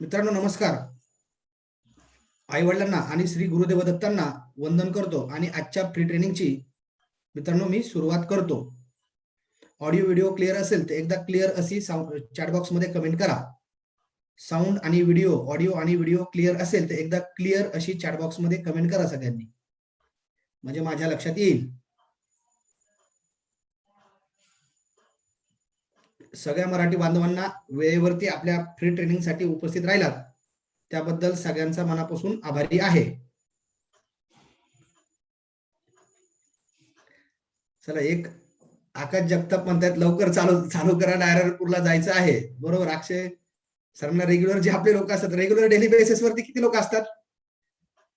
मित्रांनो नमस्कार. आई वडिलांना आणि श्री गुरुदेव दत्तांना वंदन करतो आणि आजच्या फ्री ट्रेनिंगची मित्रांनो मी सुरुवात करतो. ऑडिओ व्हिडिओ क्लिअर असेल तर एकदा क्लिअर अशी चॅट बॉक्समध्ये कमेंट करा. साऊंड आणि व्हिडिओ ऑडिओ आणि व्हिडिओ क्लिअर असेल तर एकदा क्लिअर अशी चॅट बॉक्समध्ये कमेंट करा सगळ्यांनी. म्हणजे माझ्या लक्षात येईल. सगळ्या मराठी बांधवांना वेळेवरती आपल्या फ्री ट्रेनिंगसाठी उपस्थित राहिलात त्याबद्दल सगळ्यांचा मनापासून आभारी आहे. चला एक आकाश जगताप म्हणतात लवकर चालू चालू करा नारायणपूरला जायचं आहे. बरोबर अक्षय सरांना रेग्युलर जे आपले लोक असतात रेग्युलर डेली बेसिस वरती किती लोक असतात?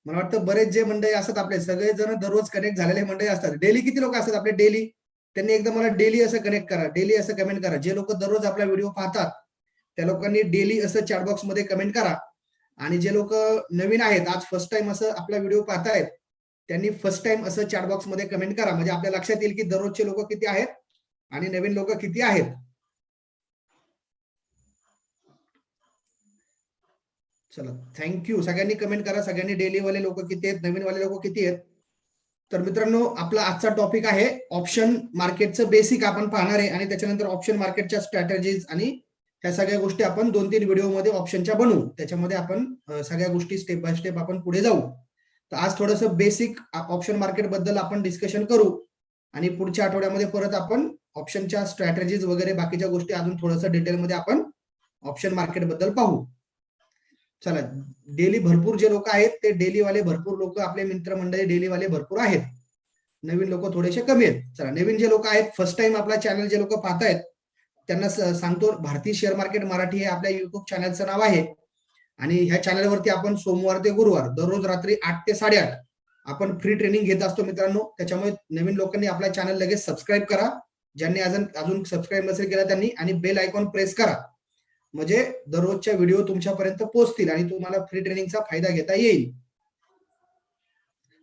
मला वाटतं बरेच जे मंडळी असतात आपले सगळे जण दररोज कनेक्ट झालेले मंडळी असतात. डेली किती लोक असतात आपले? डेली त्यांनी एकदा मला डेली असं कनेक्ट करा डेली असं कमेंट करा. जे लोक दररोज आपला व्हिडिओ पाहतात त्या लोकांनी डेली असं चॅटबॉक्समध्ये कमेंट करा. आणि जे लोक नवीन आहेत आज फर्स्ट टाइम असं आपला व्हिडिओ पाहतायत त्यांनी फर्स्ट टाइम असं चॅटबॉक्समध्ये कमेंट करा. म्हणजे आपल्या लक्षात येईल की दररोजचे लोक किती आहेत आणि नवीन लोक किती आहेत. चला थँक्यू सगळ्यांनी कमेंट करा. सगळ्यांनी डेली वाले लोक किती आहेत नवीन वाले लोक किती आहेत. तर मित्रांनो आपला आजचा टॉपिक आहे ऑप्शन मार्केटचं बेसिक आपण पाहणार आहे आणि त्याच्यानंतर ऑप्शन मार्केटच्या स्ट्रॅटेजीज आणि ह्या सगळ्या गोष्टी आपण दोन तीन व्हिडिओमध्ये ऑप्शनच्या बनवू. त्याच्यामध्ये आपण सगळ्या गोष्टी स्टेप बाय स्टेप आपण पुढे जाऊ. तर आज थोडस बेसिक ऑप्शन मार्केटबद्दल आपण डिस्कशन करू आणि पुढच्या आठवड्यामध्ये परत आपण ऑप्शनच्या स्ट्रॅटेजीज वगैरे बाकीच्या गोष्टी अजून थोडस डिटेलमध्ये आपण ऑप्शन मार्केटबद्दल पाहू. चला डेली भरपूर जे लोक आहेत ते डेली वाले भरपूर लोक आपले मित्रमंडळी डेली वाले भरपूर आहेत. नवीन लोक थोडेसे कमी आहेत. चला नवीन जे लोक आहेत फर्स्ट टाइम आपला चॅनल जे लोक पाहतायत त्यांना सांगतो भारतीय शेअर मार्केट मराठी हे आपल्या युट्यूब चॅनलचं नाव आहे. आणि ह्या चॅनलवरती आपण सोमवार ते गुरुवार दररोज रात्री आठ ते साडेआठ आपण फ्री ट्रेनिंग घेत असतो मित्रांनो. त्याच्यामुळे नवीन लोकांनी आपला चॅनल लगेच सबस्क्राईब करा. ज्यांनी अजून अजून सबस्क्राईब नसेल केला त्यांनी आणि बेल आयकॉन प्रेस करा. म्हणजे दररोजच्या व्हिडिओ तुमच्यापर्यंत पोहोचतील आणि तुम्हाला फ्री ट्रेनिंगचा फायदा घेता येईल.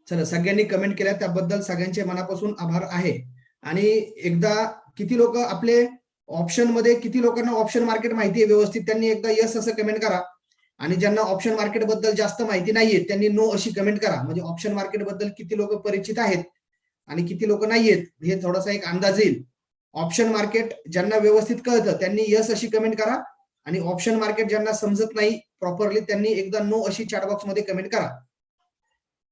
चला सगळ्यांनी कमेंट केल्या त्याबद्दल सगळ्यांचे मनापासून आभार आहे. आणि एकदा किती लोक आपले ऑप्शनमध्ये किती लोकांना ऑप्शन मार्केट माहिती आहे व्यवस्थित त्यांनी एकदा यस असं कमेंट करा. आणि ज्यांना ऑप्शन मार्केटबद्दल जास्त माहिती नाहीये त्यांनी नो अशी कमेंट करा. म्हणजे ऑप्शन मार्केटबद्दल किती लोक परिचित आहेत आणि किती लोक नाहीयेत हे थोडासा एक अंदाज येईल. ऑप्शन मार्केट ज्यांना व्यवस्थित कळतं त्यांनी यस अशी कमेंट करा. आणि ऑप्शन मार्केट ज्यांना समजत नाही प्रॉपरली त्यांनी एकदा नो अशी चॅटबॉक्समध्ये कमेंट करा.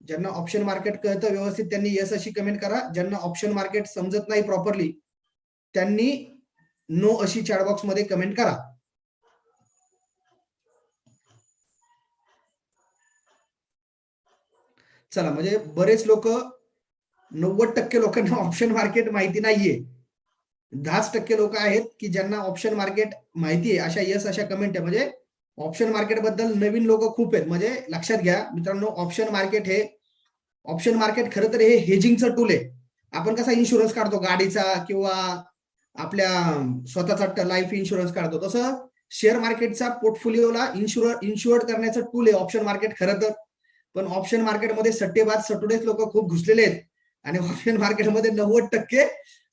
ज्यांना ऑप्शन मार्केट कळतं व्यवस्थित त्यांनी यस अशी कमेंट करा. ज्यांना ऑप्शन मार्केट समजत नाही प्रॉपरली त्यांनी नो अशी चॅटबॉक्समध्ये कमेंट करा. चला म्हणजे बरेच लोक नव्वद टक्के लोकांना ऑप्शन मार्केट माहिती नाहीये. दहाच टक्के लोक आहेत की ज्यांना ऑप्शन मार्केट माहिती आहे अशा यस अशा कमेंट आहे. म्हणजे ऑप्शन मार्केटबद्दल नवीन लोक खूप आहेत. म्हणजे लक्षात घ्या मित्रांनो ऑप्शन मार्केट हे ऑप्शन मार्केट खरं तर हे हेजिंगचं टूल आहे. आपण कसा इन्शुरन्स काढतो? गाडीचा किंवा आपल्या स्वतःचा लाईफ इन्शुरन्स काढतो. तसं शेअर मार्केटचा पोर्टफोलिओला इन्शुर इन्शुअर्ड करण्याचं टूल आहे ऑप्शन मार्केट खरं तर. पण ऑप्शन मार्केटमध्ये सट्टेबाज सटुडेच लोक खूप घुसलेले आहेत. आणि ऑप्शन मार्केटमध्ये नव्वद टक्के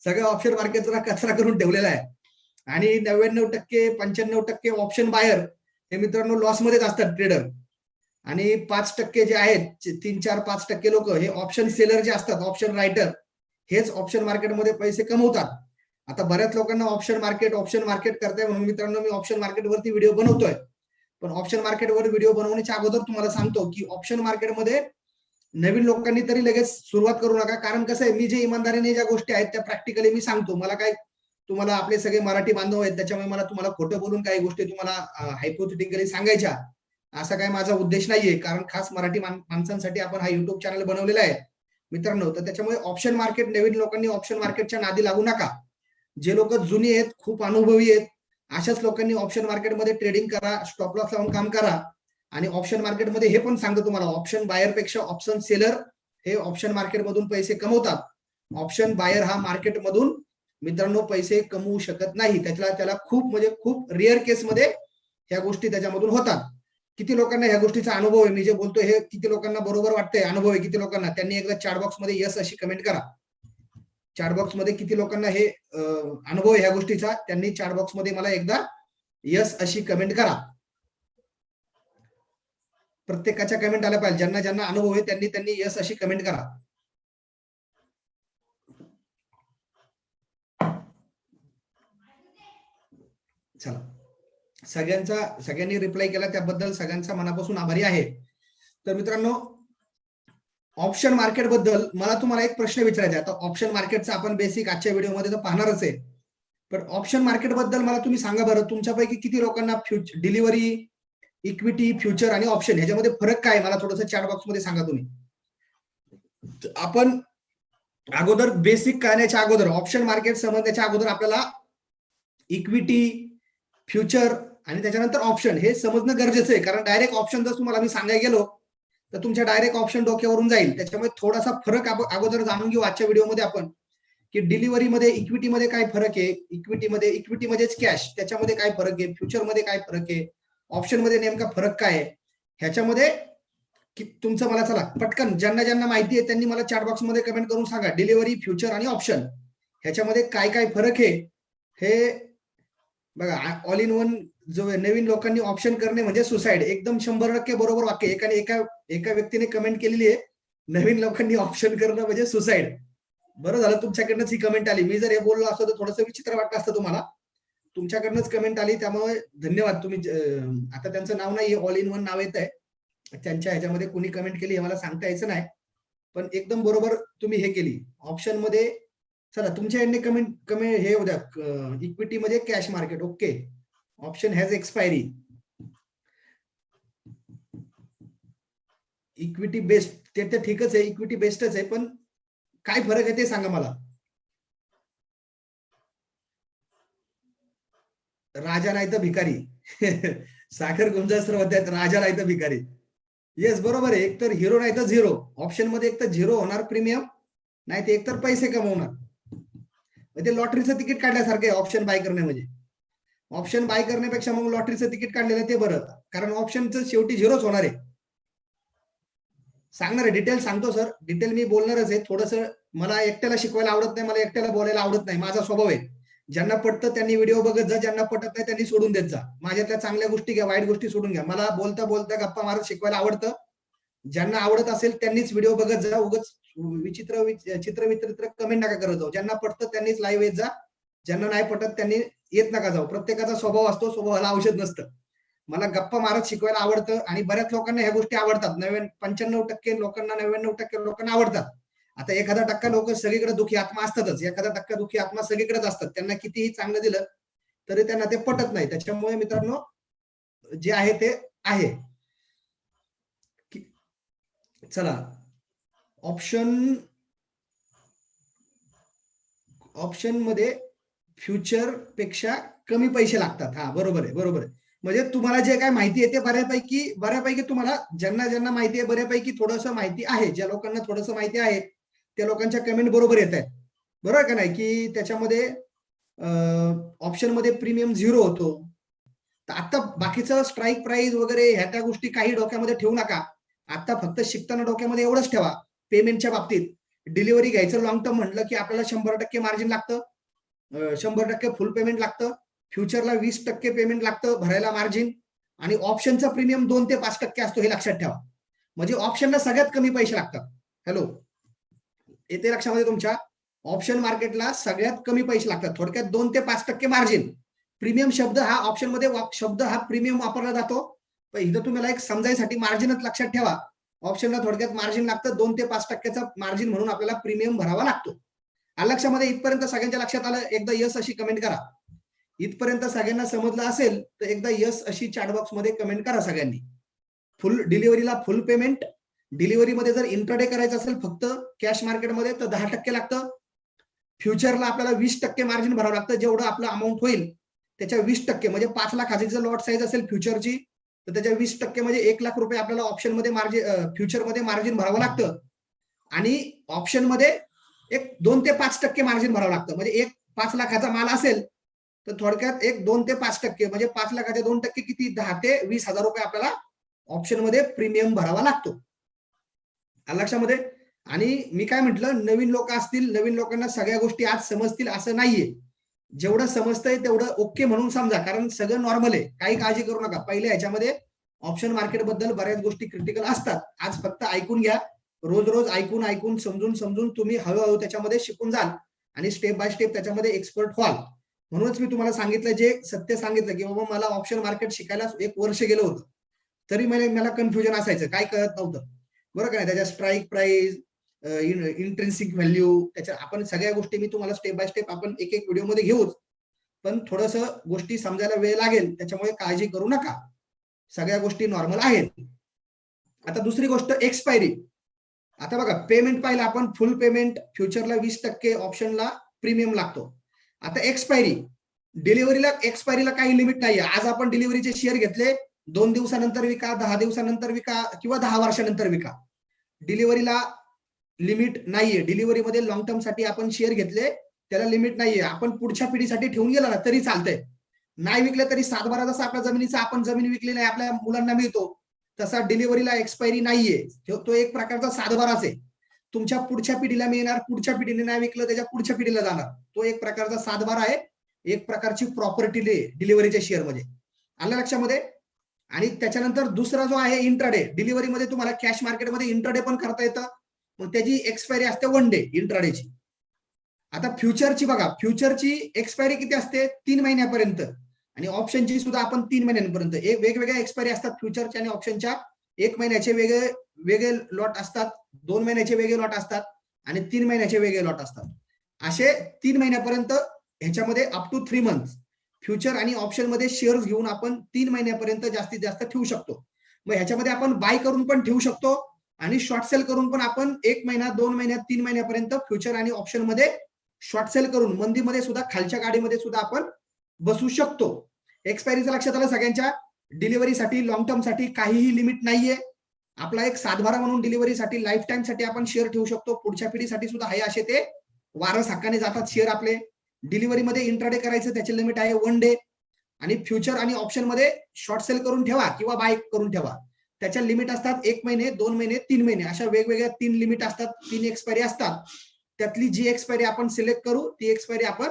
सगळं ऑप्शन मार्केटचा कचरा करून ठेवलेला आहे. आणि नव्याण्णव टक्के पंच्याण्णव टक्के ऑप्शन बायर हे मित्रांनो लॉसमध्येच असतात ट्रेडर आणि पाच टक्के जे आहेत तीन चार पाच टक्के लोक हे ऑप्शन सेलर जे असतात ऑप्शन रायटर हेच ऑप्शन मार्केटमध्ये पैसे कमवतात. आता बऱ्याच लोकांना ऑप्शन मार्केट ऑप्शन मार्केट करताय म्हणून मित्रांनो मी ऑप्शन मार्केटवरती व्हिडिओ बनवतोय. पण ऑप्शन मार्केटवर व्हिडिओ बनवण्याच्या अगोदर तुम्हाला सांगतो की ऑप्शन मार्केटमध्ये नवीन लोकांनी तरी लगेच सुरुवात करू नका. कारण कसं आहे मी जे इमानदारीने ज्या गोष्टी आहेत त्या प्रॅक्टिकली मी सांगतो. मला काय तुम्हाला आपले सगळे मराठी बांधव आहेत त्याच्यामुळे मला तुम्हाला खोटं बोलून काही गोष्टी तुम्हाला हायपोथेटिकली सांगायच्या. असा काय माझा उद्देश नाहीये. कारण खास मराठी माणसांसाठी आपण हा युट्यूब चॅनल बनवलेला आहे. मित्रांनो तर त्याच्यामुळे ऑप्शन मार्केट नवीन लोकांनी ऑप्शन मार्केटच्या नादी लागू नका. जे लोक जुनी आहेत खूप अनुभवी आहेत अशाच लोकांनी ऑप्शन मार्केटमध्ये ट्रेडिंग करा स्टॉप लॉस लावून काम करा. आणि ऑप्शन मार्केटमध्ये हे पण सांगतो तुम्हाला ऑप्शन बायरपेक्षा ऑप्शन सेलर हे ऑप्शन मार्केटमधून पैसे कमवतात. ऑप्शन बायर हा मार्केटमधून मित्रांनो पैसे कमवू शकत नाही. त्याला त्याला खूप म्हणजे खूप रेअर केसमध्ये ह्या गोष्टी त्याच्यामधून होतात. किती लोकांना ह्या गोष्टीचा अनुभव आहे? मी जे बोलतोय हे किती लोकांना बरोबर वाटतंय? अनुभव आहे किती लोकांना? त्यांनी एकदा चॅट बॉक्समध्ये यस अशी कमेंट करा. चॅट बॉक्समध्ये किती लोकांना हे अनुभव आहे ह्या गोष्टीचा? त्यांनी चॅट बॉक्समध्ये मला एकदा यस अशी कमेंट करा. प्रत्येकाच्या कमेंट आल्या पाहिजे. ज्यांना ज्यांना अनुभव आहे त्यांनी त्यांनी यस अशी कमेंट करा. चला. सगळ्यांचा सगळ्यांनी रिप्लाय केला त्याबद्दल सगळ्यांचा मनापासून आभारी आहे. तर मित्रांनो ऑप्शन मार्केटबद्दल मला तुम्हाला एक प्रश्न विचारायचा आहे. आता ऑप्शन मार्केटचा आपण बेसिक आजच्या व्हिडिओमध्ये तर पाहणारच आहे. पण ऑप्शन मार्केटबद्दल मला तुम्ही सांगा बरं. तुमच्यापैकी किती लोकांना फ्युच डिलिव्हरी इक्विटी फ्युचर आणि ऑप्शन ह्याच्यामध्ये फरक काय मला थोडस चॅट बॉक्समध्ये सांगा तुम्ही. आपण अगोदर बेसिक करण्याच्या अगोदर ऑप्शन मार्केट समजण्याच्या अगोदर आपल्याला इक्विटी फ्युचर आणि त्याच्यानंतर ऑप्शन हे समजणं गरजेचं आहे. कारण डायरेक्ट ऑप्शन जर तुम्हाला मी सांगायला गेलो तर तुमच्या डायरेक्ट ऑप्शन डोक्यावरून जाईल. त्याच्यामुळे थोडासा फरक अगोदर जाणून घेऊ आजच्या व्हिडिओमध्ये आपण की डिलिव्हरीमध्ये इक्विटीमध्ये काय फरक आहे? इक्विटीमध्ये इक्विटी मध्येच कॅश त्याच्यामध्ये काय फरक आहे? फ्युचरमध्ये काय फरक आहे? ऑप्शनमध्ये नेमका फरक काय आहे? ह्याच्यामध्ये की तुमचं मला चला पटकन ज्यांना ज्यांना माहिती आहे त्यांनी मला चॅट बॉक्समध्ये कमेंट करून सांगा. डिलिव्हरी फ्युचर आणि ऑप्शन ह्याच्यामध्ये काय काय फरक आहे? हे बघा ऑल इन वन जो नवीन लोकांनी ऑप्शन करणे म्हणजे सुसाईड एकदम शंभर टक्के बरोबर वाक्य एकाने एका एका व्यक्तीने कमेंट केलेली आहे. नवीन लोकांनी ऑप्शन करणं म्हणजे सुसाईड बरं झालं तुमच्याकडनंच ही कमेंट आली. मी जर हे बोललो असतो तर थोडंसं विचित्र वाटलं असतं तुम्हाला. तुमच्याकडनंच कमेंट आली त्यामुळे धन्यवाद. तुम्ही आता त्यांचं नाव नाही ऑल इन वन नाव येत आहे. त्यांच्या ह्याच्यामध्ये कोणी कमेंट केली हे मला सांगता यायचं नाही. पण एकदम बरोबर तुम्ही हे केली. ऑप्शनमध्ये चला तुमच्या एंडने कमेंट कमेंट हे होत्या इक्विटी मध्ये cash market okay option has expiry equity based ते तर ठीकच आहे इक्विटी बेस्टच आहे पण काय फरक आहे ते सांगा मला. राजा नाही तर भिकारी. साखर गुंजास्त्र सर होत्यात राजा नाही तर भिकारी. येस बरोबर आहे. एक तर हिरो नाही तर झिरो ऑप्शनमध्ये एक तर झिरो होणार प्रीमियम नाही ते एक तर पैसे कमवणार. म्हणजे ते लॉटरीचं तिकीट काढल्यासारखं आहे ऑप्शन बाय करणे म्हणजे. ऑप्शन बाय करण्यापेक्षा मग लॉटरीचं तिकीट काढलेलं ते बरं. कारण ऑप्शनचं शेवटी झिरोच होणार आहे. सांगणार आहे डिटेल सांगतो सर डिटेल मी बोलणारच आहे. थोडस मला एकट्याला शिकवायला आवडत नाही मला एकट्याला बोलायला आवडत नाही. माझा स्वभाव आहे. ज्यांना पटतं त्यांनी व्हिडिओ बघत जा ज्यांना पटत नाही त्यांनी सोडून देत जा. माझ्यातल्या चांगल्या गोष्टी घ्या वाईट गोष्टी सोडून घ्या. मला बोलता बोलता गप्पा मारत शिकवायला आवडतं. ज्यांना आवडत असेल त्यांनीच व्हिडिओ बघत जा. उगच विचित्र चित्र विचित्र कमेंट नका करत जाऊ. ज्यांना पटतं त्यांनीच लाईव्ह येत जा. ज्यांना नाही पटत त्यांनी येत नका जाऊ. प्रत्येकाचा स्वभाव असतो स्वभावाला औषध नसतं. मला गप्पा मारत शिकवायला आवडतं आणि बऱ्याच लोकांना ह्या गोष्टी आवडतात. नव्याण्णव पंच्याण्णव टक्के लोकांना नव्याण्णव टक्के लोकांना आवडतात. आता एखादा टक्का लोक सगळीकडे दुखी आत्मा असतातच. एखादा टक्का दुखी आत्मा सगळीकडेच असतात. त्यांना कितीही चांगलं दिलं तरी त्यांना ते पटत नाही. त्याच्यामुळे मित्रांनो जे आहे ते आहे. चला. ऑप्शन ऑप्शनमध्ये फ्युचरपेक्षा कमी पैसे लागतात. हा बरोबर आहे बरोबर आहे. म्हणजे तुम्हाला जे काय माहिती आहे ते बऱ्यापैकी बऱ्यापैकी तुम्हाला ज्यांना ज्यांना माहिती आहे बऱ्यापैकी थोडस माहिती आहे ज्या लोकांना थोडस माहिती आहे त्या लोकांच्या कमेंट बरोबर येत आहेत. बरोबर का नाही? की त्याच्यामध्ये ऑप्शनमध्ये प्रीमियम झिरो होतो. तर आता बाकीचं स्ट्राईक प्राइस वगैरे ह्या त्या गोष्टी काही डोक्यामध्ये ठेवू नका. आता फक्त शिकताना डोक्यामध्ये एवढंच ठेवा. पेमेंटच्या बाबतीत. डिलिव्हरी घ्यायचं लॉंग टर्म म्हटलं की आपल्याला शंभर टक्के मार्जिन लागतं. शंभर टक्के फुल पेमेंट लागतं. फ्युचरला वीस टक्के पेमेंट लागतं भरायला मार्जिन आणि ऑप्शनचा प्रीमियम दोन ते पाच टक्के असतो हे लक्षात ठेवा. म्हणजे ऑप्शनला सगळ्यात कमी पैसे लागतात. हॅलो येते लक्षामध्ये तुमच्या. ऑप्शन मार्केटला सगळ्यात कमी पैसे लागतात. थोडक्यात दोन ते पाच टक्के मार्जिन प्रीमियम शब्द हा ऑप्शनमध्ये शब्द हा प्रीमियम वापरला जातो. पण इथं तुम्हाला एक समजायसाठी मार्जिनच लक्षात ठेवा. ऑप्शनला थोडक्यात मार्जिन लागतं. दोन ते पाच टक्क्याचा मार्जिन म्हणून आपल्याला प्रीमियम भरावा लागतो. लक्षामध्ये इथपर्यंत सगळ्यांच्या लक्षात आलं एकदा यस अशी कमेंट करा. इथपर्यंत सगळ्यांना समजलं असेल तर एकदा यस अशी चॅटबॉक्समध्ये कमेंट करा सगळ्यांनी. फुल डिलिव्हरीला फुल पेमेंट डिलिव्हरी मध्ये जर इंट्राडे करायचं असेल फक्त कॅश मार्केटमध्ये तर दहा टक्के लागतं. फ्युचरला आपल्याला वीस टक्के मार्जिन भरावं लागतं. जेवढं आपलं अमाऊंट होईल त्याच्या वीस टक्के म्हणजे पाच लाख जर लॉट साईज असेल फ्युचरची तर त्याच्या वीस टक्के म्हणजे एक लाख रुपये आपल्याला ऑप्शनमध्ये मार्जिन फ्युचरमध्ये मार्जिन भरावं लागतं. आणि ऑप्शनमध्ये एक दोन ते पाच टक्के मार्जिन भरावं लागतं. म्हणजे एक पाच लाखाचा माल असेल तर थोडक्यात एक दोन ते पाच टक्के म्हणजे पाच लाखाचे दोन टक्के किती? दहा ते वीस हजार रुपये आपल्याला ऑप्शनमध्ये प्रीमियम भरावा लागतो. लक्षामध्ये आणि मी काय म्हटलं? नवीन लोक असतील नवीन लोकांना सगळ्या गोष्टी आज समजतील असं नाहीये. जेवढं समजतंय तेवढं ओके म्हणून समजा कारण सगळं नॉर्मल आहे. काही काळजी करू नका. पहिले याच्यामध्ये ऑप्शन मार्केटबद्दल बऱ्याच गोष्टी क्रिटिकल असतात. आज फक्त ऐकून घ्या. रोज रोज ऐकून ऐकून समजून समजून तुम्ही हळूहळू त्याच्यामध्ये शिकून जाल आणि स्टेप बाय स्टेप त्याच्यामध्ये एक्सपर्ट व्हाल. म्हणूनच मी तुम्हाला सांगितलं जे सत्य सांगितलं की बाबा मला ऑप्शन मार्केट शिकायला एक वर्ष गेलं होतं. तरी मला मला कन्फ्युजन असायचं. काय कळत नव्हतं. बरं का नाही? त्याच्या स्ट्राईक प्राइस इंट्रेन्सिक व्हॅल्यू त्याच्या आपण सगळ्या गोष्टी मी तुम्हाला स्टेप बाय स्टेप आपण एक एक व्हिडिओमध्ये घेऊच. पण थोडस गोष्टी समजायला वेळ लागेल त्याच्यामुळे काळजी करू नका. सगळ्या गोष्टी नॉर्मल आहेत. आता दुसरी गोष्ट एक्सपायरी आता बघा पेमेंट पाहिलं आपण फुल पेमेंट फ्युचरला वीस टक्के ऑप्शनला प्रीमियम लागतो. आता एक्सपायरी डिलिव्हरीला एक्सपायरीला काही लिमिट नाहीये. आज आपण डिलिव्हरीचे शेअर घेतले दोन दिवसानंतर विका दहा दिवसानंतर विका किंवा दहा वर्षानंतर विका. डिलिव्हरीला लिमिट नाहीये. डिलिव्हरीमध्ये लॉंग टर्मसाठी आपण शेअर घेतले त्याला लिमिट नाहीये. आपण पुढच्या पिढीसाठी ठेवून गेला ना तरी चालतंय. नाही विकलं तरी सातबारा जसा आपल्या जमिनीचा आपण जमीन विकली नाही आपल्या मुलांना मिळतो तसा डिलिव्हरीला एक्सपायरी नाहीये. तो एक प्रकारचा सातबाराच आहे. तुमच्या पुढच्या पिढीला मिळणार पुढच्या पिढीने नाही विकलं त्याच्या पुढच्या पिढीला जाणार. तो एक प्रकारचा सातबारा आहे. एक प्रकारची प्रॉपर्टी डिलिव्हरीच्या शेअरमध्ये. आलं लक्षामध्ये? आणि त्याच्यानंतर दुसरा जो आहे इंट्राडे डिलिव्हरीमध्ये तुम्हाला कॅश मार्केटमध्ये इंट्राडे पण करता येतं. मग त्याची एक्सपायरी असते वन डे इंट्राडेची आता फ्युचरची बघा फ्युचरची एक्सपायरी किती असते? तीन महिन्यापर्यंत. आणि ऑप्शनची सुद्धा आपण तीन महिन्यांपर्यंत. एक वेगवेगळ्या एक्सपायरी असतात फ्युचरच्या आणि ऑप्शनच्या एक महिन्याचे वेगळे वेगळे लॉट असतात. दोन महिन्याचे वेगळे लॉट असतात. आणि तीन महिन्याचे वेगळे लॉट असतात. असे तीन महिन्यापर्यंत ह्याच्यामध्ये up to three month future आणि ऑप्शनमध्ये शेअर्स घेऊन आपण तीन महिन्यापर्यंत जास्तीत जास्त ठेवू शकतो. मग ह्याच्यामध्ये आपण बाय करून पण ठेवू शकतो आणि शॉर्ट सेल करून पण आपण एक महिना दोन महिन्यात तीन महिन्यापर्यंत फ्युचर आणि ऑप्शनमध्ये शॉर्ट सेल करून मंदीमध्ये सुद्धा खालच्या गाडीमध्ये सुद्धा आपण बसू शकतो. एक्सपायरीचं लक्षात आलं सगळ्यांच्या? डिलिव्हरीसाठी लॉंग टर्मसाठी काहीही लिमिट नाहीये. आपला एक सातबारा म्हणून डिलिव्हरीसाठी लाईफ टाईमसाठी आपण शेअर ठेवू शकतो. पुढच्या पिढीसाठी सुद्धा आहे असे ते वारस हक्काने जातात शेअर आपले. डिलिव्हरीमध्ये इंट्राडे करायचं त्याचे लिमिट आहे वन डे. आणि फ्युचर आणि ऑप्शनमध्ये शॉर्ट सेल करून ठेवा किंवा बाय करून ठेवा. त्याच्या लिमिट असतात एक महिने दोन महिने तीन महिने. अशा वेगवेगळ्या तीन लिमिट असतात तीन एक्सपायरी असतात. त्यातली जी एक्सपायरी आपण सिलेक्ट करू ती एक्सपायरी आपण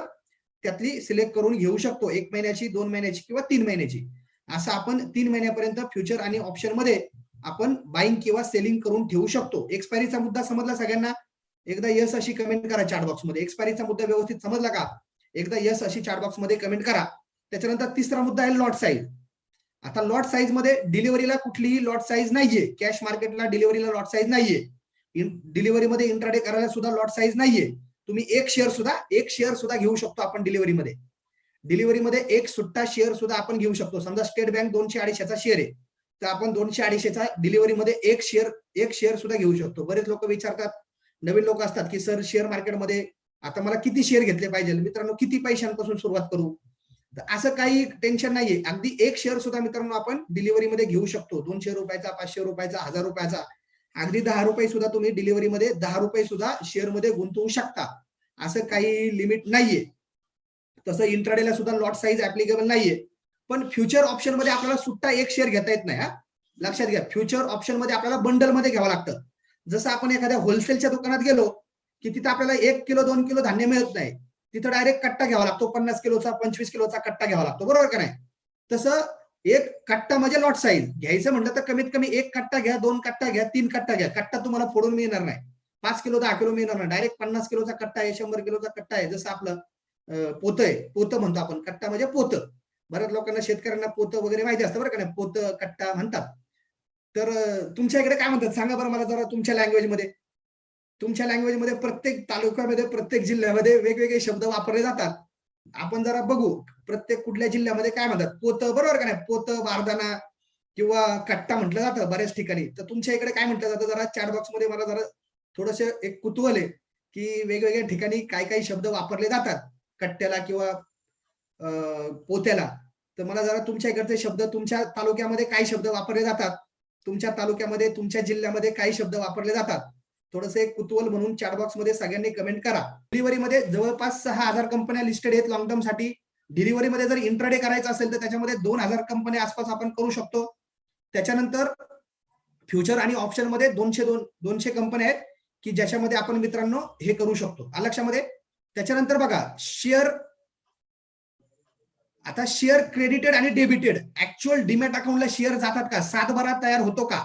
त्यातली सिलेक्ट करून घेऊ शकतो. एक महिन्याची दोन महिन्याची किंवा तीन महिन्याची. असं आपण तीन महिन्यापर्यंत फ्युचर आणि ऑप्शनमध्ये आपण बाईंग किंवा सेलिंग करून ठेवू शकतो. एक्सपायरीचा मुद्दा समजला सगळ्यांना? एकदा यस अशी कमेंट करा चॅट बॉक्समध्ये. एक्सपायरीचा मुद्दा व्यवस्थित समजला का? एकदा यस अशी चॅट बॉक्समध्ये कमेंट करा. त्याच्यानंतर तिसरा मुद्दा आहे लॉट साईज आता लॉट साईजमध्ये डिलिव्हरीला कुठलीही लॉट साईज नाहीये. कॅश मार्केटला डिलिव्हरीला लॉट साईज नाहीये. डिलिव्हरीमध्ये इंट्राडे करायला सुद्धा लॉट साईज नाहीये. तुम्ही एक शेअर सुद्धा एक शेअर सुद्धा घेऊ शकतो आपण डिलिव्हरीमध्ये डिलिव्हरीमध्ये एक सुट्टा शेअर सुद्धा आपण घेऊ शकतो. समजा स्टेट बँक दोनशे अडीचशेचा शेअर आहे. तर आपण दोनशे अडीचशेचा डिलिव्हरीमध्ये एक शेअर एक शेअर सुद्धा घेऊ शकतो. बरेच लोक विचारतात नवीन लोक असतात की सर शेअर मार्केटमध्ये आता मला किती शेअर घेतले पाहिजे? मित्रांनो किती पैशांपासून सुरुवात करू? तर असं काही टेन्शन नाहीये. अगदी एक शेअर सुद्धा मित्रांनो आपण डिलिव्हरीमध्ये घेऊ शकतो. दोनशे रुपयाचा पाचशे रुपयाचा हजार रुपयाचा. अगदी दहा रुपये सुद्धा तुम्ही डिलिव्हरीमध्ये दहा रुपये सुद्धा शेअरमध्ये गुंतवू शकता. असं काही लिमिट नाहीये. तसं इंट्राडेला सुद्धा लॉट साईज ऍप्लिकेबल नाहीये. पण फ्युचर ऑप्शनमध्ये आपल्याला सुट्टा एक शेअर घेता येत नाही हा. लक्षात घ्या. फ्युचर ऑप्शनमध्ये आपल्याला बंडलमध्ये घ्यावं लागतं. जसं आपण एखाद्या होलसेलच्या दुकानात गेलो की तिथं आपल्याला एक किलो दोन किलो धान्य मिळत नाही. तिथं डायरेक्ट कट्टा घ्यावा लागतो. पन्नास किलोचा पंचवीस किलोचा कट्टा घ्यावा लागतो. बरोबर का नाही? तसं एक कट्टा म्हणजे लॉट साईज घ्यायचं म्हटलं तर कमीत कमी एक कट्टा घ्या दोन कट्टा घ्या तीन कट्टा घ्या. कट्टा तुम्हाला फोडून मिळणार नाही. पाच किलो दहा किलो मिळणार नाही. डायरेक्ट पन्नास किलोचा कट्टा आहे शंभर किलोचा कट्टा आहे. जसं आपलं पोत आहे. पोतं म्हणतो आपण. कट्टा म्हणजे पोत. बऱ्याच लोकांना शेतकऱ्यांना पोतं वगैरे माहिती असतं बरं का नाही? पोत कट्टा म्हणतात. तर तुमच्या इकडे काय म्हणतात? सांगा बरं मला जरा तुमच्या लँग्वेजमध्ये तुमच्या लँग्वेजमध्ये प्रत्येक तालुक्यामध्ये प्रत्येक जिल्ह्यामध्ये वेगवेगळे शब्द वापरले जातात. आपण जरा बघू प्रत्येक कुठल्या जिल्ह्यामध्ये काय म्हणतात? पोत बरोबर का नाही? पोत बारदाना किंवा कट्टा म्हटलं जातं बऱ्याच ठिकाणी. तर तुमच्या इकडे काय म्हटलं जातं? जरा चॅट बॉक्समध्ये मला जरा थोडस एक कुतूहल आहे की वेगवेगळ्या ठिकाणी काय काही शब्द वापरले जातात? कट्ट्याला किंवा पोत्याला. तर मला जरा तुमच्या इकडचे शब्द तुमच्या तालुक्यामध्ये काय शब्द वापरले जातात? तुमच्या तालुक्यामध्ये तुमच्या जिल्ह्यामध्ये काही शब्द वापरले जातात. थोडंसे एक कुतूहल म्हणून चॅट बॉक्समध्ये सगळ्यांनी कमेंट करा. डिलिव्हरीमध्ये जवळपास सहा हजार कंपन्या लिस्टेड आहेत लॉंग टर्मसाठी. डिलिव्हरीमध्ये जर इंट्राडे करायचं असेल तर त्याच्यामध्ये दोन हजार कंपन्या आसपास आपण करू शकतो. त्याच्यानंतर फ्युचर आणि ऑप्शनमध्ये दोनशे दोन दोनशे कंपन्या आहेत की ज्याच्यामध्ये आपण मित्रांनो हे करू शकतो. लक्षामध्ये? त्याच्यानंतर बघा शेअर आता शेअर क्रेडिटेड आणि डेबिटेड ऍक्च्युअल डिमॅट अकाउंटला शेअर जातात का? सातबारा तयार होतो का?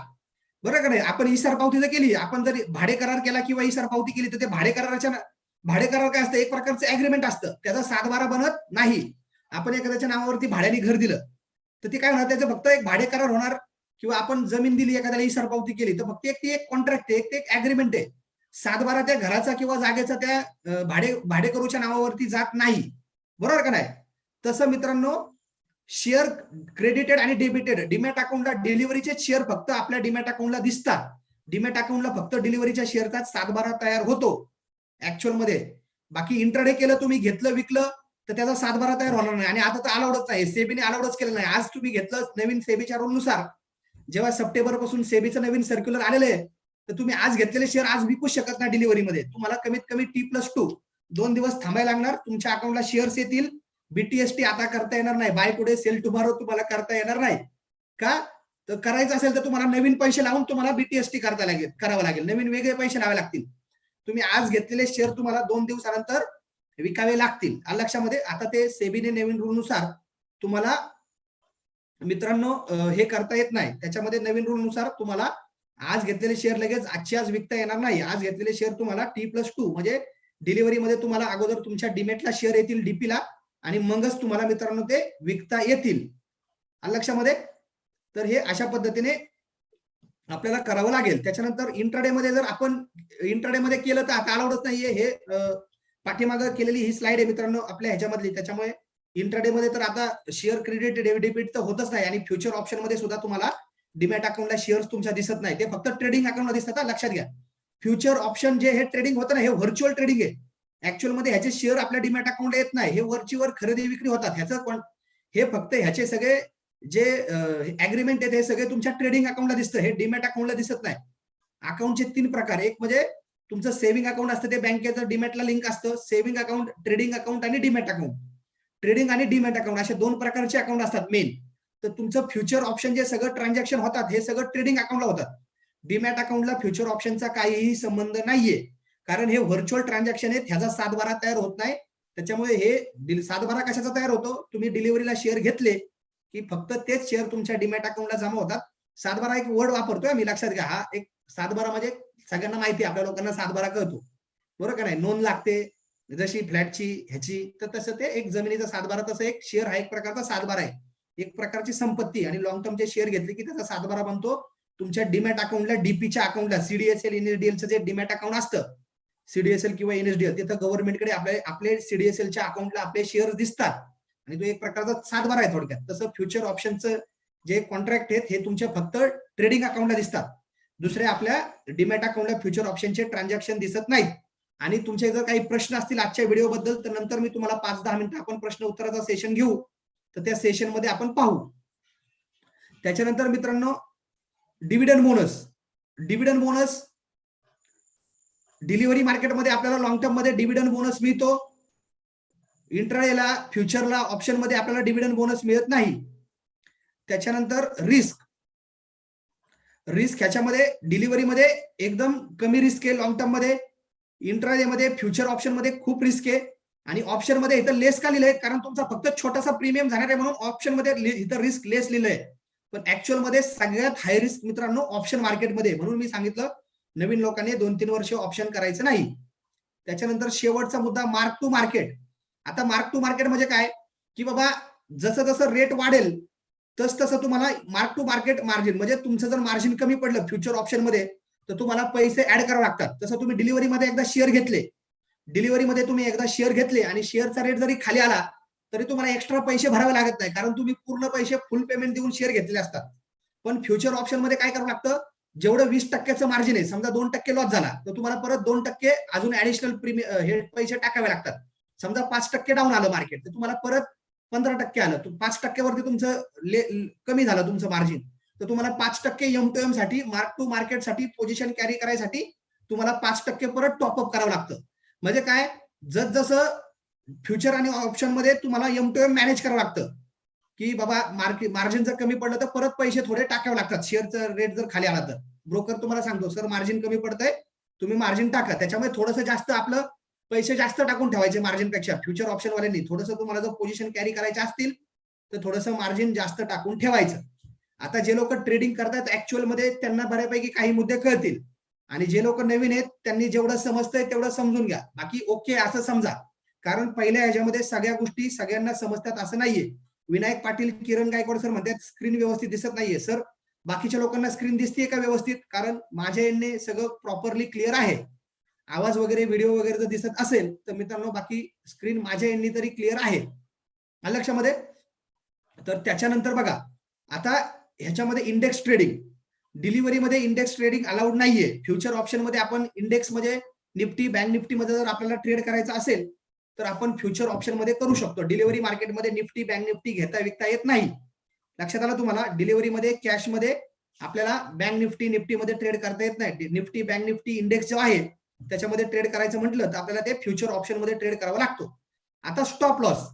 बरं का नाही? आपण इसार पावती जर केली आपण जर भाडे करार केला किंवा इसार पावती केली तर ते भाडे कराराच्या भाडे करार काय असतं? एक प्रकारचं अग्रीमेंट असतं. त्याचा सातबारा बनत नाही. आपण एखाद्याच्या नावावरती भाड्याने घर दिलं तर ते काय होणार? त्याचं फक्त एक भाडे करार होणार. किंवा आपण जमीन दिली एखाद्याला इसार पावती केली तर फक्त एक ती एक कॉन्ट्रॅक्ट आहे एक ते एक अग्रीमेंट आहे. सातबारा त्या घराचा किंवा जागेचा त्या भाडे भाडेकरूच्या नावावरती जात नाही. बरोबर का नाही? तसं मित्रांनो शेअर क्रेडिटेड आणि डेबिटेड डिमॅट अकाउंटला डिलिव्हरीचे शेअर फक्त आपल्या डिमॅट अकाउंटला दिसतात. डिमॅट अकाउंटला फक्त डिलिव्हरीच्या शेअरचा सातबारा तयार होतो ऍक्च्युअलमध्ये. बाकी इंटरडे केलं तुम्ही घेतलं विकलं तर त्याचा सातबारा तयार होणार नाही. आणि आता तर अलाउडच नाही सेबीने अलाउडच केलं नाही. आज तुम्ही घेतलं नवीन सेबीच्या रूल नुसार. जेव्हा सप्टेंबरपासून सेबीचं नवीन सर्क्युलर आलेलं आहे तर तुम्ही आज घेतलेले शेअर आज विकू शकत नाही डिलिव्हरीमध्ये तुम्हाला कमीत कमी टी प्लस टू दोन दिवस थांबायला लागणार. तुमच्या अकाउंटला शेअर्स येतील. बीटीएसटी आता करता येणार नाही. बाय पुढे सेल टुमारो तुम्हाला करता येणार नाही. का? तर करायचं असेल तर तुम्हाला नवीन पैसे लावून तुम्हाला बीटीएसटी करता लागेल करावं लागेल. नवीन वेगळे पैसे लावावे लागतील. तुम्ही आज घेतलेले शेअर तुम्हाला दोन दिवसानंतर विकावे लागतील. लक्षामध्ये आता ते सेबीने नवीन रूल नुसार तुम्हाला मित्रांनो हे करता येत नाही. त्याच्यामध्ये नवीन रूल नुसार तुम्हाला आज घेतलेले शेअर लगेच आजची आज विकता येणार नाही. आज घेतलेले शेअर तुम्हाला टी प्लस टू म्हणजे डिलिव्हरी मध्ये तुम्हाला अगोदर तुमच्या डिमेटला शेअर येतील डीपीला आणि मगच तुम्हाला मित्रांनो ते विकता येतील. लक्षामध्ये? तर हे अशा पद्धतीने आपल्याला करावं लागेल. त्याच्यानंतर इंट्राडे मध्ये जर आपण इंट्राडे मध्ये केलं तर आता अलाउडच नाहीये. हे पाठीमागं केलेली ही स्लाइड आहे मित्रांनो आपल्या ह्याच्यामधली. त्याच्यामुळे इंट्राडे मध्ये तर आता शेअर क्रेडिट डेबिट तर होतच नाही. आणि फ्युचर ऑप्शनमध्ये सुद्धा तुम्हाला डिमॅट अकाउंटला शेअर्स तुमच्या दिसत नाही. ते फक्त ट्रेडिंग अकाउंटला दिसतात. लक्षात घ्या. फ्युचर ऑप्शन जे हे ट्रेडिंग होतं ना हे व्हर्च्युअल ट्रेडिंग आहे. ऍक्च्युअलमध्ये ह्याचे शेअर आपल्या डिमॅट अकाउंट येत नाही. हे वरची वर खरेदी विक्री होतात. ह्याचं कोण हे फक्त ह्याचे सगळे जे अग्रीमेंट आहेत हे सगळे तुमच्या ट्रेडिंग अकाउंटला दिसतं. हे डिमॅट अकाउंटला दिसत नाही. अकाउंटचे तीन प्रकार. एक म्हणजे तुमचं सेव्हिंग अकाउंट असतं ते बँकेचं डिमॅटला लिंक असतं. सेव्हिंग अकाउंट ट्रेडिंग अकाउंट आणि डिमॅट अकाउंट ट्रेडिंग आणि डिमॅट अकाउंट असे दोन प्रकारचे अकाउंट असतात मेन तर तुमचं फ्युचर ऑप्शन जे सगळं ट्रान्झॅक्शन होतात हे सगळं ट्रेडिंग अकाउंटला होतात. डिमॅट अकाउंटला फ्युचर ऑप्शनचा काहीही संबंध नाहीये. कारण हे व्हर्च्युअल ट्रान्झॅक्शन आहे ह्याचा सातबारा तयार होत नाही. त्याच्यामुळे हे सातबारा कशाचा तयार होतो? तुम्ही डिलिव्हरीला शेअर घेतले की फक्त तेच शेअर तुमच्या डिमॅट अकाउंटला जमा होतात. सातबारा एक वर्ड वापरतोय मी लक्षात घ्या. हा एक सातबारा म्हणजे सगळ्यांना माहिती आपल्या लोकांना सातबारा कळतो. बरोबर का नाही? नोंद लागते. जशी फ्लॅटची ह्याची तर तसं ते एक जमिनीचा सातबारा तसं एक शेअर हा एक प्रकारचा सातबारा आहे. एक प्रकारची संपत्ती आणि लॉंग टर्मचे शेअर घेतले की त्याचा सातबारा बनतो. तुमच्या डिमॅट अकाउंटला डीपीच्या अकाउंटला सीडीएसएल एनएसडीएलचं जे डिमॅट अकाउंट असतं सीडीएसएल किंवा एनएसडीएल तिथं गव्हर्नमेंटकडे आपले आपले सीडीएसएलच्या अकाउंटला आपले शेअर दिसतात. आणि तो एक प्रकारचा सातबारा आहे थोडक्यात. तसं फ्युचर ऑप्शनचं जे कॉन्ट्रॅक्ट आहेत हे तुमच्या फक्त ट्रेडिंग अकाउंटला दिसतात. दुसऱ्या आपल्या डिमॅट अकाउंटला फ्युचर ऑप्शनचे ट्रान्झॅक्शन दिसत नाहीत. आणि तुमचे जर काही प्रश्न असतील आजच्या व्हिडिओ बद्दल तर नंतर मी तुम्हाला पाच दहा मिनिटं आपण प्रश्न उत्तराचा सेशन घेऊ. तर त्या सेशनमध्ये आपण पाहू. त्याच्यानंतर मित्रांनो dividend bonus dividend bonus delivery मार्केटमध्ये आपल्याला लॉंग टर्ममध्ये डिव्हिडंड बोनस मिळतो. इंटरडेला फ्युचरला ऑप्शनमध्ये आपल्याला डिव्हिडंड बोनस मिळत नाही. त्याच्यानंतर रिस्क रिस्क ह्याच्यामध्ये डिलिव्हरीमध्ये एकदम कमी रिस्क आहे लॉंग टर्ममध्ये. इंटरडे मध्ये फ्युचर ऑप्शनमध्ये खूप रिस्क आहे. आणि ऑप्शनमध्ये इथं लेस का लिहिलंय? कारण तुमचा फक्त छोटासा प्रीमियम जाणार आहे म्हणून ऑप्शनमध्ये इथं रिस्क लेस लिहिलंय. पण ऍक्च्युअलमध्ये सगळ्यात हाय रिस्क मित्रांनो ऑप्शन मार्केटमध्ये म्हणून मी सांगितलं नवीन लोकांनी दोन तीन वर्ष ऑप्शन करायचं नाही. त्याच्यानंतर शेवटचा मुद्दा मार्क टू मार्केट आता मार्क टू मार्केट म्हणजे काय? की बाबा जसं जसं रेट वाढेल तस तसं तुम्हाला मार्क टू मार्केट मार्जिन म्हणजे तुमचं जर मार्जिन कमी पडलं फ्युचर ऑप्शनमध्ये तर तुम्हाला पैसे ऍड करावे लागतात. तसं तुम्ही डिलिव्हरी मध्ये एकदा शेअर घेतले. डिलिव्हरी मध्ये तुम्ही एकदा शेअर घेतले आणि शेअरचा रेट जरी खाली आला तरी तुम्हाला एक्स्ट्रा पैसे भरावे लागत नाही. कारण तुम्ही पूर्ण पैसे फुल पेमेंट देऊन शेअर घेतलेले असतात. पण फ्युचर ऑप्शनमध्ये काय करावं लागतं? जेवढं वीस टक्क्याचं मार्जिन आहे समजा दोन टक्के लॉस झाला तर तुम्हाला परत दोन टक्के अजून ऍडिशनल प्रीमियम हे पैसे टाकावे लागतात. समजा पाच टक्के डाऊन आलं मार्केट तर तुम्हाला परत पंधरा टक्के आलं पाच टक्क्यावरती तुमचं ले- कमी झालं तुमचं मार्जिन तर तुम्हाला पाच टक्के एम टू एमसाठी मार्क टू मार्केटसाठी पोझिशन कॅरी करायसाठी तुम्हाला पाच टक्के परत टॉपअप करावं लागतं. म्हणजे काय? जसजसं फ्युचर आणि ऑप्शनमध्ये तुम्हाला एम टू एम मॅनेज करावं लागतं. की बाबा मार्केट मार्जिन जर कमी पडलं तर परत पैसे थोडे टाकावे लागतात. शेअरचा रेट जर खाली आला तर. ब्रोकर तुम्हाला सांगतो सर मार्जिन कमी पडतंय. तुम्ही मार्जिन टाका. त्याच्यामुळे थोडंसं जास्त आपलं पैसे जास्त टाकून ठेवायचे मार्जिनपेक्षा. फ्युचर ऑप्शन वाल्यांनी थोडंसं तुम्हाला जर पोझिशन कॅरी करायचे असतील तर थोडंसं मार्जिन जास्त टाकून ठेवायचं. आता जे लोक ट्रेडिंग करतात ऍक्च्युअलमध्ये त्यांना बऱ्यापैकी काही मुद्दे कळतील. आणि जे लोक नवीन आहेत त्यांनी जेवढं समजतंय तेवढं समजून घ्या. बाकी ओके असं समजा. कारण पहिल्या ह्याच्यामध्ये सगळ्या गोष्टी सगळ्यांना समजतात असं नाहीये. विनायक पाटील किरण गायकवाड सर म्हणतात स्क्रीन व्यवस्थित दिसत नाहीये. सर बाकीच्या लोकांना स्क्रीन दिसते का व्यवस्थित? कारण माझ्या यांनी सगळं प्रॉपरली क्लिअर आहे. आवाज वगैरे व्हिडिओ वगैरे जर दिसत असेल तर मित्रांनो बाकी स्क्रीन माझ्या यांनी तरी क्लिअर आहे. आलं लक्षामध्ये? तर त्याच्यानंतर बघा आता ह्याच्यामध्ये इंडेक्स ट्रेडिंग डिलिव्हरीमध्ये इंडेक्स ट्रेडिंग अलाउड नाहीये. फ्युचर ऑप्शनमध्ये आपण इंडेक्समध्ये निफ्टी बँक निफ्टी मध्ये जर आपल्याला ट्रेड करायचं असेल तर आपण फ्युचर ऑप्शनमध्ये करू शकतो. डिलिव्हरी मार्केटमध्ये निफ्टी बँक निफ्टी घेता विकता येत नाही. लक्षात आलं तुम्हाला? डिलिव्हरीमध्ये कॅशमध्ये आपल्याला बँक निफ्टी निफ्टी मध्ये ट्रेड करता येत नाही. निफ्टी बँक निफ्टी इंडेक्स जो आहे त्याच्यामध्ये ट्रेड करायचं म्हटलं तर आपल्याला ते फ्युचर ऑप्शनमध्ये ट्रेड करावा लागतो. आता स्टॉप लॉस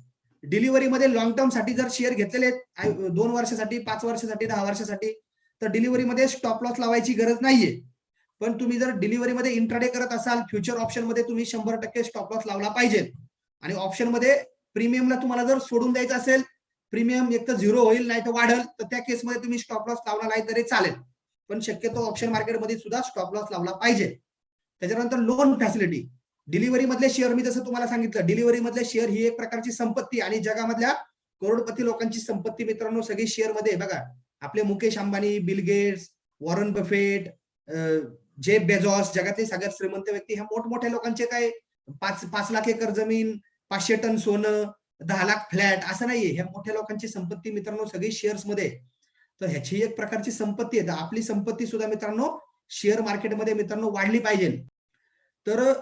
डिलिव्हरीमध्ये लॉंग टर्मसाठी जर शेअर घेतलेले आहेत, दोन वर्षासाठी पाच वर्षासाठी दहा वर्षासाठी तर डिलिव्हरीमध्ये स्टॉप लॉस लावायची गरज नाहीये. पण तुम्ही जर डिलिव्हरीमध्ये इंट्राडे करत असाल फ्युचर ऑप्शनमध्ये तुम्ही शंभर टक्के स्टॉप लॉस लावला पाहिजे. आणि ऑप्शनमध्ये प्रीमियमला तुम्हाला जर सोडून द्यायचं असेल प्रीमियम एक तर झिरो होईल नाही तर वाढेल तर त्या केसमध्ये तुम्ही स्टॉप लॉस लावला नाही तरी चालेल. पण शक्यतो ऑप्शन मार्केटमध्ये सुद्धा स्टॉप लॉस लावला पाहिजे. त्याच्यानंतर लोन फॅसिलिटी डिलिव्हरी मधले शेअर मी जसं तुम्हाला सांगितलं डिलिव्हरी मधले शेअर ही एक प्रकारची संपत्ती आणि जगामधल्या करोडपती लोकांची संपत्ती मित्रांनो सगळी शेअरमध्ये बघा. आपले Mukesh Ambani Bill Gates Warren Buffett जे बेजॉस जगातले सगळ्यात श्रीमंत व्यक्ती ह्या मोठमोठ्या लोकांचे काय? पाच पाच लाख एकर जमीन पाचशे टन सोनं दहा लाख फ्लॅट असं नाहीये. ह्या मोठ्या लोकांची संपत्ती मित्रांनो सगळी शेअर्समध्ये तर ह्याची एक प्रकारची संपत्ती आहे. आपली संपत्ती सुद्धा मित्रांनो शेअर मार्केटमध्ये मित्रांनो वाढली पाहिजे. तर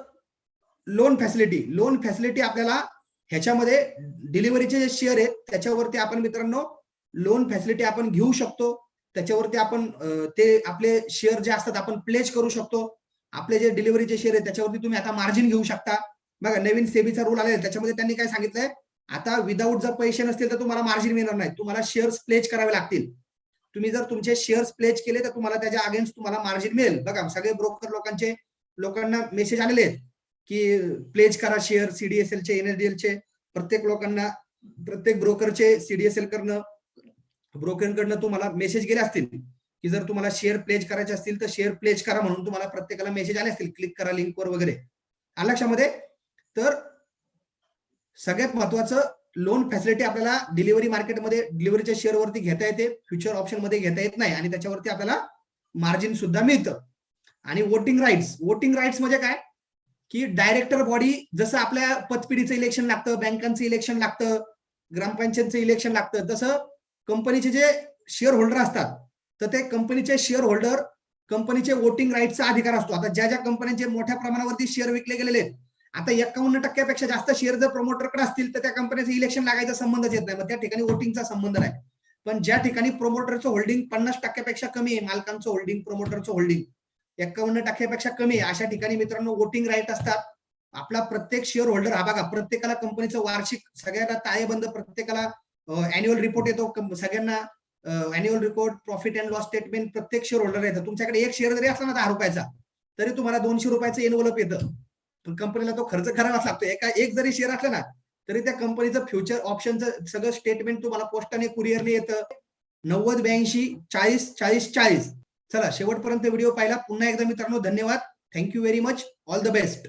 लोन फॅसिलिटी लोन फॅसिलिटी आपल्याला ह्याच्यामध्ये डिलिव्हरीचे जे शेअर आहेत त्याच्यावरती आपण मित्रांनो लोन फॅसिलिटी आपण घेऊ शकतो. त्याच्यावरती आपण ते आपले शेअर जे असतात आपण प्लेज करू शकतो. आपले जे डिलिव्हरीचे शेअर आहेत त्याच्यावरती तुम्ही आता मार्जिन घेऊ शकता. बघा नवीन सेबीचा रूल आलेला त्याच्यामध्ये त्यांनी काय सांगितलंय? आता विदाऊट जर पैसे नसतील तर तुम्हाला मार्जिन मिळणार नाही. तुम्हाला शेअर्स प्लेज करावे लागतील. तुम्ही जर तुमचे शेअर्स प्लेज केले तर तुम्हाला त्याच्या अगेन्स्ट तुम्हाला मार्जिन मिळेल. बघा सगळे ब्रोकर लोकांचे लोकांना मेसेज आलेले आहेत की प्लेज करा शेअर सीडीएसएल चे एनएसडीएल चे. प्रत्येक लोकांना प्रत्येक ब्रोकरचे सीडीएसएल करणं ब्रोकरकडनं तुम्हाला मेसेज गेले असतील की जर तुम्हाला शेअर प्लेज करायचे असतील तर शेअर प्लेज करा म्हणून तुम्हाला प्रत्येकाला मेसेज आले असतील. क्लिक करा लिंकवर वगैरे. लक्षामध्ये? तर सगळ्यात महत्वाचं लोन फॅसिलिटी आपल्याला डिलिव्हरी मार्केटमध्ये डिलिव्हरीच्या शेअरवरती घेता येते. फ्युचर ऑप्शनमध्ये घेता येत नाही आणि त्याच्यावरती आपल्याला मार्जिन सुद्धा मिळतं. आणि वोटिंग राईट्स वोटिंग राईट्स म्हणजे काय? की डायरेक्टर बॉडी जसं आपल्या पतपिढीचं इलेक्शन लागतं बँकांचं इलेक्शन लागतं ग्रामपंचायतचं इलेक्शन लागतं तसं कंपनीचे जे शेअर होल्डर असतात तर ते कंपनीचे शेअर होल्डर कंपनीचे वोटिंग राईटचा अधिकार असतो. आता ज्या ज्या कंपन्यांचे मोठ्या प्रमाणावरती शेअर विकले गेलेले आहेत आता एकावन्न टक्क्यापेक्षा जास्त शेअर जर प्रमोटरकडे असतील तर त्या कंपनीचं इलेक्शन लागायचा संबंधच येत नाही. मग त्या ठिकाणी वोटिंगचा संबंध नाही. पण ज्या ठिकाणी प्रोमोटरचं होल्डिंग पन्नास टक्क्यापेक्षा कमी आहे मालकांचं होल्डिंग प्रोमोटरचं होल्डिंग एकावन्न टक्क्यापेक्षा कमी आहे अशा ठिकाणी मित्रांनो वोटिंग राईट असतात. आपला प्रत्येक शेअर होल्डर हा बघा प्रत्येकाला कंपनीचं वार्षिक सगळ्यांना ताळेबंद प्रत्येकाला अॅन्युअल रिपोर्ट येतो. सगळ्यांना annual report profit and loss statement प्रत्येक शेअर होल्डर येतं. तुमच्याकडे एक शेअर जरी असला ना दहा रुपयाचा तरी तुम्हाला दोनशे रुपयाचं एनवलप येतं. कंपनीला तो खर्च करावाच लागतो. एका एक जरी शेअर असला ना तरी त्या कंपनीचं फ्युचर ऑप्शनचं सगळं स्टेटमेंट तुम्हाला पोस्टाने कुरिअरने येतं. नव्वद ब्याऐंशी चाळीस चाळीस चाळीस. चला शेवटपर्यंत व्हिडिओ पाहिला. पुन्हा एकदा मित्रांनो धन्यवाद. Thank you very much all the best